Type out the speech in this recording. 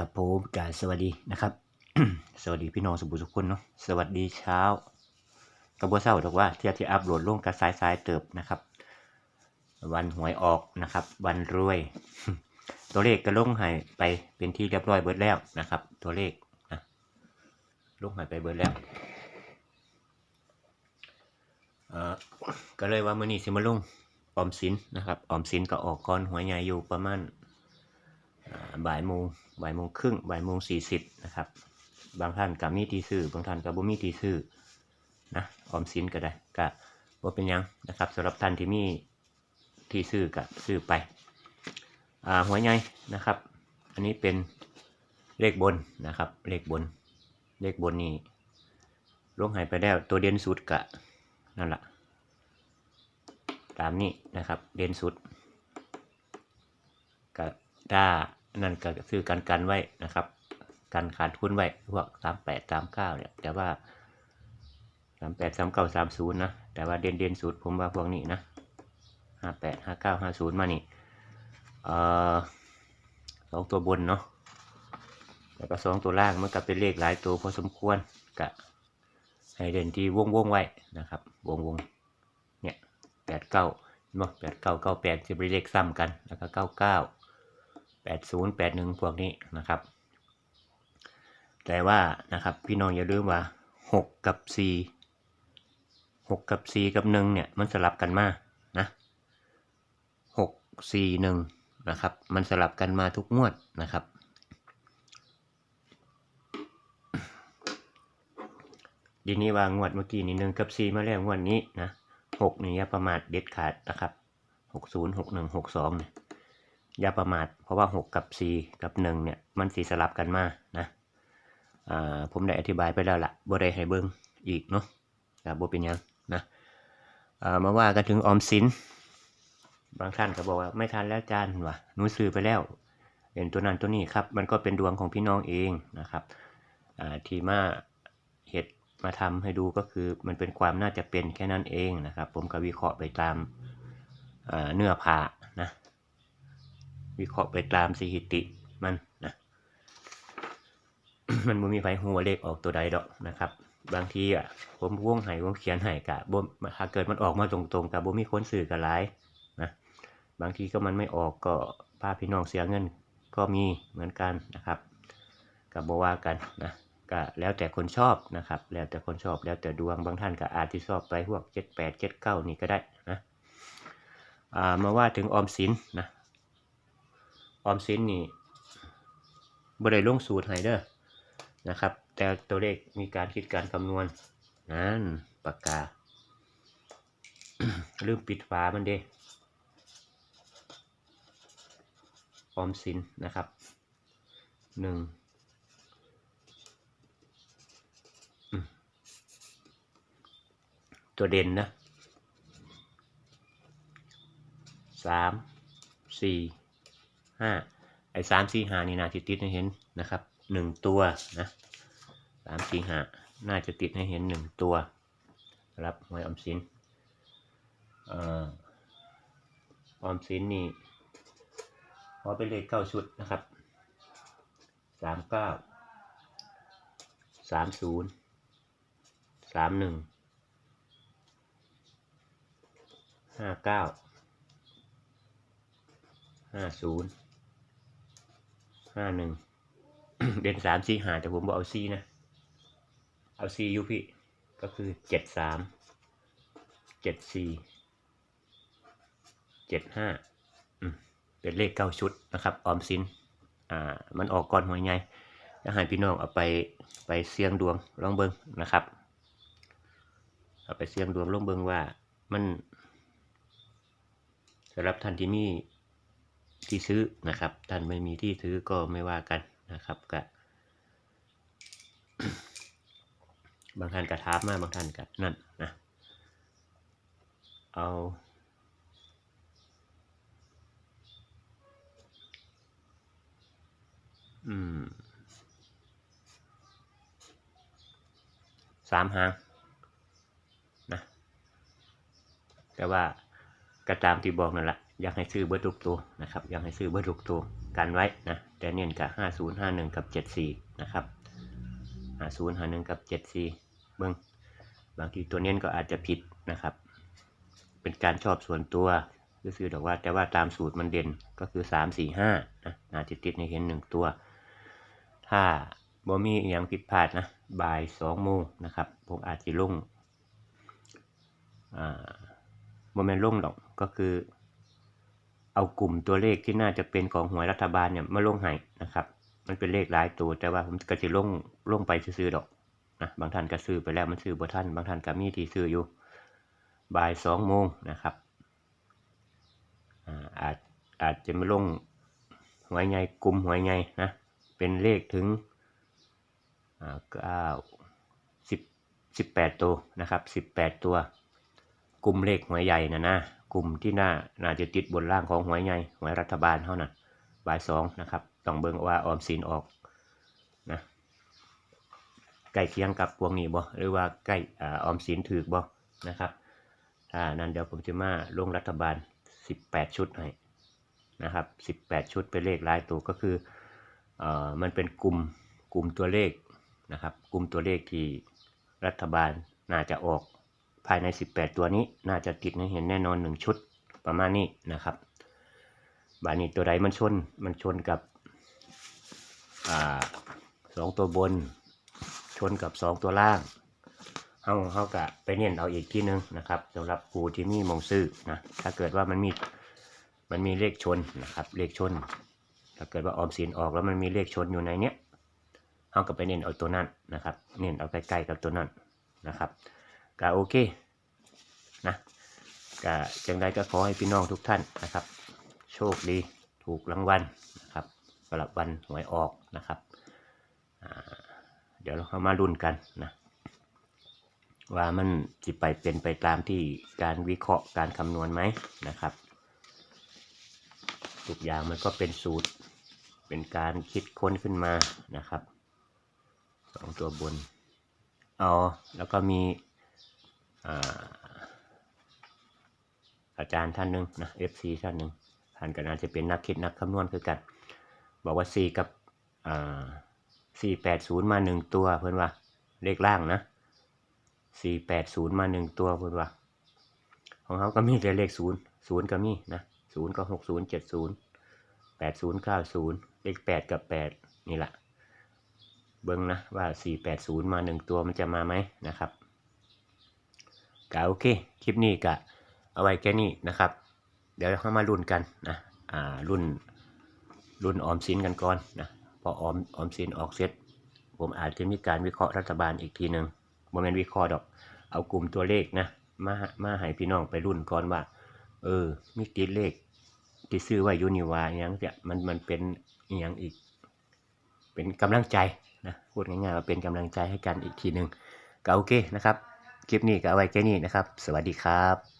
กับผมกาสวัสดีนะครับ สวัสดีพี่น้องสุบุสุขคนเนาะสวัสดีเช้ากระบวเศร้าบอกว่าเที่ยที่อัพโหลดลงกระสายสายเติบนะครับ วันหวยออกนะครับ วันรวย ตัวเลขก็ลงหายไปเป็นที่เรียบร้อยเบิดแล้วนะครับ ตัวเลขนะลงหายไปเบิดแล้วเอ่อก็เลยว่ามื่อนี้สิมาลงออมสินนะครับออมสินก็ออกก่อนหวยใหญ่อยู่ประมาณ บ่ายโมงบ่ายโมงครึ่งบ่ายโมงสี่สิบนะครับ บางท่านกับมีทีซื้อบางท่านกับบ่มีทีซื้อนะออมสินก็ได้ก็บ่เป็นยังนะครับสำหรับท่านที่มีที่ซื้อก็ซื้อไปอ่าหัวใหญ่นะครับ อันนี้เป็นเลขบนนะครับ เลขบน เลขบนนี่ลงหายไปแล้วตัวเด่นสุดกะนั่นแหละตามนี้นะครับ เด่นสุดก็ถ้า นั่นก็คือการกันไว้นะครับการขาดทุนไว้พวกสามแปดสามเก้าเนี่ย แต่ว่าสามแปดสามเก้าสามศูนย์นะ แต่ว่าเด่นเด่นสุดผมว่าพวกนี้นะห้าแปดห้าเก้าห้าศูนย์มานี่เอ่อสองตัวบนเนาะแล้วก็สองตัวล่างมันก็เป็นเลขหลายตัวพอสมควรกะให้เด่นที่วงวงไว้นะครับ วงวงเนี่ยแปดเก้าเนาะแปดเก้าเก้าแปดจะเป็นเลขซ้ำกัน แล้วก็เก้าเก้า แปดศูนย์แปดหนึ่งพวกนี้นะครับ แต่ว่านะครับพี่น้องอย่าลืมว่าหกกับสี่หกกับสี่กับหนึ่งเนี่ยมันสลับกันมานะหกสี่หนึ่งนะครับ มันสลับกันมาทุกงวดนะครับดีนี้ว่างวดเมื่อกี้นี่หนึ่งกับสี่มาแล้วงวดนี้นะหกนี่ยประมาทเด็ดขาดนะครับหกศูนย์หกหนึ่งหกสองเนี่ย อย่าประมาทเพราะว่าหกกับสี่กับหนึ่งเนี่ย มันสีสลับกันมานะผมได้อธิบายไปแล้วละ่ะบ่ได้ให้เบิ้งอีกเนาะแต่บ่เป็นยังนะมาว่ากันถึงออมสิน บางท่านก็บอกว่าไม่ทันแล้วจานวะหนูซื้อไปแล้วเห็นตัวนั้นตัวนี้ครับ มันก็เป็นดวงของพี่น้องเองนะครับที่มาเหตุมาทำให้ดูก็คือมันเป็นความน่าจะเป็นแค่นั้นเองนะครับ ผมก็วิเคราะห์ไปตามเนื้อผ้า วิเคราะห์ไปตามสถิติมันนะมันม่มีไฟหัวเลขออกตัวใดดอกนะครับ บางทีอะผมวงไห้วงเขียนไห้กะบ่ถ้าเกิดมันออกมาตรงๆกับบ่มีคนสื่อกับหลายนะบางทีก็มันไม่ออกก็พาพี่น้องเสียเงินก็มีเหมือนกันนะครับกับบ่ว่ากันนะก็แล้วแต่คนชอบนะครับ แล้วแต่คนชอบแล้วแต่ดวงบางท่านก็อาจที่ชอบไปพวกเจ็ดแปดเจ็ดเก้านี่ก็ได้นะอ่ามาว่าถึงออมสินนะ ออมสินนี่บริเวณลงสูตรให้เด้อนะครับ แต่ตัวเลขมีการคิดการคำนวณนั่นปากกาลืมปิดฝามันเด้ออมสินนะครับหนึ่งตัวเด่นนะสามสี่ ห้าไอ้สามสี่ห้านี่น่าจะติดให้เห็นนะครับหนึ่งตัวนะสามสี่ห้าน่าจะติดให้เห็นหนึ่งตัวรับหวยออมสินอ่อออมสินนี่พอเป็นเลขเก้าชุดนะครับสามเก้าสามศูนย์สามหนึ่งห้าเก้าห้าศูนย์ ห้าหนึ่งเด่นสามสี่หาแต่ผมบอกเอาซีนะ เอาซียูพี่ ก็คือเจ็ดสามเจ็ดสี่เจ็ดห้าเป็นเลขเก้าชุดนะครับ ออมสินอ่ามันออกก่อนหวยไงจะให้พี่น้องเอาไปไปเสี่ยงดวงลองเบิงนะครับ เอาไปเสี่ยงดวงลองเบิงว่ามันสำหรับท่านที่มี ที่ซื้อนะครับ ท่านไม่มีที่ซื้อก็ไม่ว่ากันนะครับก็บางท่านก็ทับมาบางท่านก็นั่นนะเอาอืมสามหางนะแต่ว่าก็ตามที่บอกนั่นแหละ อยากให้ซื้อเบอร์ทุกตัวนะครับอยากให้ซื้อเบอร์ทุกตัวกันไว้นะแต่เน้นกับห้าศูนย์ห้าหนึ่งกับเจ็ดสี่นะครับห้าศูนย์ห้าหนึ่งกับเจ็ดสี่เบิ้งบางทีตัวเน้นก็อาจจะผิดนะครับ เป็นการชอบส่วนตัวซื้อๆดอกว่าแต่ว่าตามสูตรมันเด่นก็คือสามสี่ห้านะนาจะติดในเห็นหนึ่งตัว ถ้าบ่มีอย่างผิดพลาดนะบ่ายสองโมงนะครับผมอาจจะลงอ่าโมเมนต์ลงดอกก็คือ เอากลุ่มตัวเลขที่น่าจะเป็นของหวยรัฐบาลเนี่ยมาลงให้นะครับ มันเป็นเลขหลายตัวแต่ว่าผมก็จะลงลงไปซื้อๆดอกนะบางท่านก็ซื้อไปแล้วมันซื้อบ่ท่านบางท่านก็มีที่ซื้ออยู่บ่ายสองโมงนะครับอาจอาจจะมาลงหวยใหญ่กลุ่มหวยใหญ่นะเป็นเลขถึงเก้าสิบสิบแปดตัวนะครับสิบแปดตัวกลุ่มเลขหวยใหญ่นะนะ กลุ่มที่น่าน่าจะติดบนล่างของหวยใหญ่หวยรัฐบาลเท่านั้นบ่ายสองนะครับต้องเบิ่งว่าออมสินออกนะใกล้เคียงกับพวงนี้บ่หรือว่าใกล้อออมสินถือบ่นะครับถ้านั้นเดี๋ยวผมจะมาลงรัฐบาล 18 ชุดให้นะครับ 18 ชุดเป็นเลขหลายตัวก็คือเอ่อมันเป็นกลุ่มกลุ่มตัวเลขนะครับ กลุ่มตัวเลขที่รัฐบาลน่าจะออก ภายใน 18 ตัวนี้น่าจะติดให้เห็นแน่นอน 1 ชุดประมาณนี้นะครับ บานี้ตัวใดมันชน มันชนกับอสองตัวบน ชนกับสองตัวล่างเฮาเฮากะไปเน้นเอาอีกที่นึงนะครับสำหรับครูที่มีมงซื้อนะถ้าเกิดว่ามันมีมันมีเลขชนนะครับ เลขชน ถ้าเกิดว่าออมสินออกแล้วมันมีเลขชนอยู่ในเนี้ยเอาก็ไปเน้นเอาตัวนั้นนะครับ เน้นเอาใกล้ๆกับตัวนั้นนะครับ ก็โอเคนะก็จังใดก็ขอให้พี่น้องทุกท่านนะครับ โชคดีถูกรางวัลนะครับสำหรับวันหวยออกนะครับเดี๋ยวเรามาลุ้นกันนะว่ามันจะไปเป็นไปตามที่การวิเคราะห์การคำนวณไหมนะครับทุกอย่างมันก็เป็นสูตรเป็นการคิดค้นขึ้นมานะครับสองตัวบนอ๋อแล้วก็มี อาอาจารย์ท่านหนึ่งนะ FC ท่านหนึ่งท่านก็น่าจะเป็นนักคิดนักคำนวณคือกัน บอกว่า 4 กับอ่า480มา1ตัวเพื่อนว่า เลขล่างนะ480มา1ตัวเพื่อนว่า ของเขาก็มีแต่เลข0 0ก็มีนะ0ก็60 70แปดศูนย์เก้าศูนย์เลขแปดกับแปดนี่แหละเบิ้งนะว่าสี่แปดศูนย์มาหนึ่งตัวมันจะมาไหมนะครับ กะโอเค คลิปนี้กะเอาไว้แค่นี้นะครับ เดี๋ยวเข้ามารุ่นกันนะอ่ารุ่นรุ่นออมสินกันก่อนนะพอออมออมสินออกเสร็จ ผมอาจจะมีการวิเคราะห์รัฐบาลอีกทีหนึ่งโมเมนต์วิเคราะห์ดอก เอากลุ่มตัวเลขนะมามาให้พี่น้องไปรุ่นก่อนว่า เออมีติดเลขที่ซื้อไว้อยูนิวาอย่างเนี่ยมันมันเป็นอย่างอีก เป็นกำลังใจนะพูดง่ายๆว่าเป็นกำลังใจให้กันอีกทีหนึ่งก็โอเคนะครับ คลิปนี้ก็เอาไว้แค่นี้นะครับ สวัสดีครับ